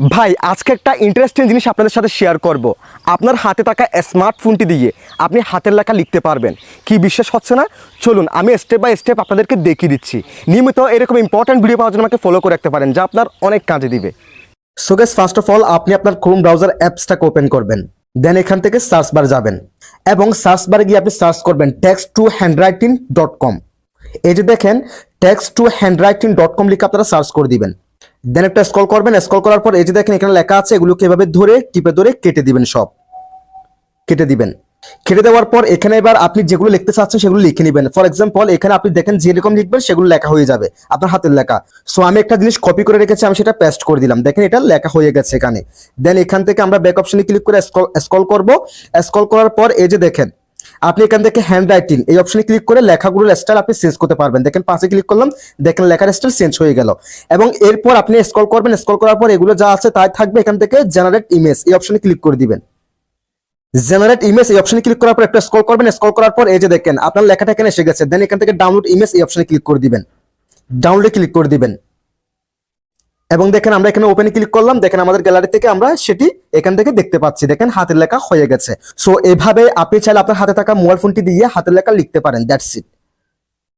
ভাই, আজকে একটা ইন্টারেস্টিং জিনিস আপনাদের সাথে শেয়ার করব। আপনার হাতে থাকা স্মার্টফোনটি দিয়ে আপনি হাতের লেখা লিখতে পারবেন। কি বিশ্বাস হচ্ছে না? চলুন, আমি স্টেপ বাই স্টেপ আপনাদেরকে দেখিয়ে দিচ্ছি। নিয়মিত এরকম ইম্পর্ট্যান্ট ভিডিও পাওয়ার জন্য আমাকে ফলো করে রাখতে পারেন, যা আপনার অনেক কাজে দিবে। So guess first of all আপনি আপনার ক্রোম ব্রাউজার অ্যাপসটাকে ওপেন করবেন। দেন এখান থেকে সার্চ বার যাবেন। এবং সার্চ বারে গিয়ে আপনি সার্চ করবেন text to handwriting dot com এই যে দেখেন text to handwriting dot com লিখে আপনারা সার্চ করে দিবেন। দেন একটা স্ক্রল করবেন স্ক্রল করার পর এই যে দেখেন এখানে লেখা আছে, এগুলোকে এভাবে ধরে, টিপে ধরে কেটে দিবেন সব। কেটে দিবেন। কেটে দেওয়ার পর এখানে এবার আপনি যেগুলো লিখতে চাচ্ছেন সেগুলো লিখে নেবেন। ফর এক্সাম্পল এখানে আপনি দেখেন যেরকম লিখবেন সেগুলো লেখা হয়ে যাবে, আপনার হাতের লেখা। সো আমি একটা জিনিস কপি করে রেখেছি, আমি সেটা পেস্ট করে দিলাম। দেখেন এটা লেখা হয়ে গেছে এখানে। দেন এখান থেকে আমরা ব্যাক অপশনে ক্লিক করে স্ক্রল করব। স্ক্রল করার পর এই যে দেখেন আপনি এখান থেকে হ্যান্ড রাইটিং এই অপশনে ক্লিক করে লেখাগুলোর স্টাইল আপনি চেঞ্জ করতে পারবেন। দেখেন, পাশে ক্লিক করলাম, দেখেন, লেখার স্টাইল চেঞ্জ হয়ে গেল। এবং এরপর আপনি স্ক্রল করবেন স্ক্রল করার পর এগুলো যা আছে তাই থাকবে এখান থেকে জেনারেট ইমেজ এই অপশনে ক্লিক করে দিবেন। জেনারেট ইমেজ এই অপশনে ক্লিক করার পর একটা স্ক্রল করবেন স্ক্রল করার পর এই যে দেখেন, আপনার লেখাটা এখানে এসে গেছে। দেন এখান থেকে ডাউনলোড ইমেজ এই অপশনে ক্লিক করে দিবেন। ডাউনলোডে ক্লিক করে দিবেন। এবং দেখেন আমরা এখানে ওপেনে ক্লিক করলাম, দেখেন আমাদের গ্যালারি থেকে আমরা সেটি এখান থেকে দেখতে পাচ্ছি। দেখেন হাতের লেখা হয়ে গেছে। সো এভাবে আপনি চাইলে আপনার হাতে থাকা মোবাইল ফোনটি দিয়ে হাতের লেখা লিখতে পারেন দ্যাটস ইট